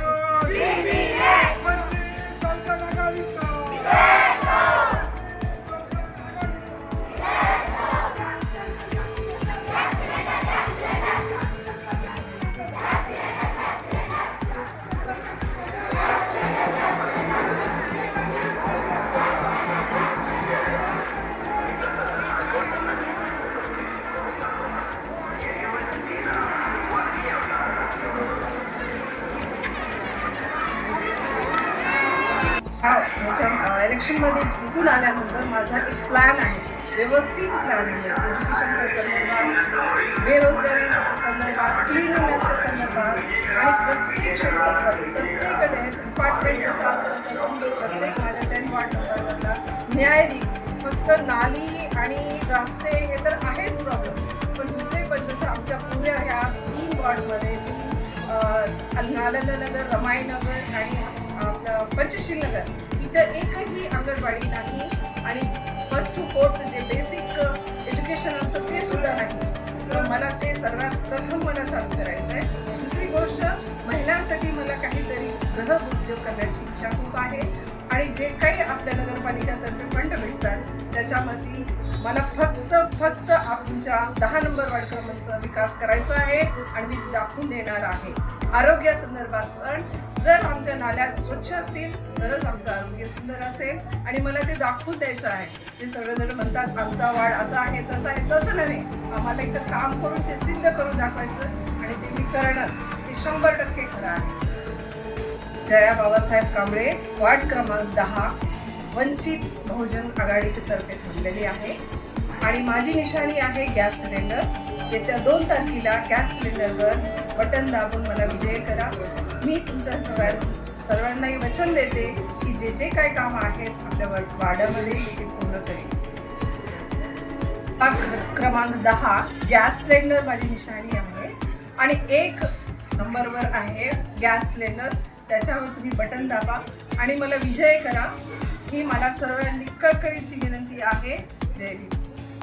Yeah. इलेक्शनमध्ये जिंकून आल्यानंतर माझा एक प्लॅन आहे. व्यवस्थित प्लॅन आहे. एज्युकेशनच्या संदर्भात बेरोजगारीच्या संदर्भात क्लिननेसच्या संदर्भात आणि प्रत्येक क्षेत्रात प्रत्येकडे डिपार्टमेंट जसं असं तसं प्रत्येक माझ्या टेन वार्ड नंबरमधला न्याय देईल. फक्त नाली आणि रस्ते हे तर आहेच प्रॉब्लेम पण दुसरे पण जसं आमच्या पुऱ्या ह्या तीन वॉर्डमध्ये तीन रमाई नगर आणि आपलं पंचशील नगर इथं एकही अंगणवाडी नाही आणि फर्स्ट टू फोर्थ जे बेसिक एज्युकेशन असतं ते सुद्धा नाही. तर मला ते सर्वात प्रथम मला चालू करायचं आहे दुसरी गोष्ट महिलांसाठी मला काहीतरी ग्रह उद्योग करण्याची इच्छा खूप आहे. आणि जे काही आपल्या नगरपालिकातर्फे फंड भेटतात त्याच्यामध्ये मला फक्त फक्त आमच्या दहा नंबर वार्ड विकास करायचा आहे आणि मी दाखवून देणार आहे. आरोग्यासंदर्भात पण जर आमच्या नाल्या स्वच्छ असतील तरच आमचं आरोग्य सुंदर असेल. आणि मला ते दाखवून द्यायचं आहे. जे सगळेजण म्हणतात आमचा वाढ असा आहे तसा आहे. तसं नव्हे. आम्हाला इथं काम करून ते सिद्ध करून दाखवायचं. आणि ते मी करणंच हे शंभर टक्के खरं आहे. जया बाबासाहेब कांबळे वार्ड क्रमांक दहा वंचित बहुजन आघाडीतर्फे थांबलेली आहे. आणि माझी निशाणी आहे गॅस सिलेंडर. येत्या दोन तारखेला गॅस सिलेंडरवर बटन दाबून मला विजय करा. मी तुमच्या सर्वां सर्वांनाही वचन देते की जे जे काय कामं आहेत आपल्या वा- वाड्यामध्ये ते पूर्ण करेन. क्रमांक दहा गॅस सिलेंडर माझी निशाणी आहे. आणि एक नंबरवर आहे गॅस सिलेंडर. त्याच्यावर तुम्ही बटन दाबा आणि मला विजय करा. ही मला सर्वांनी कळकळीची विनंती आहे. जय हिंद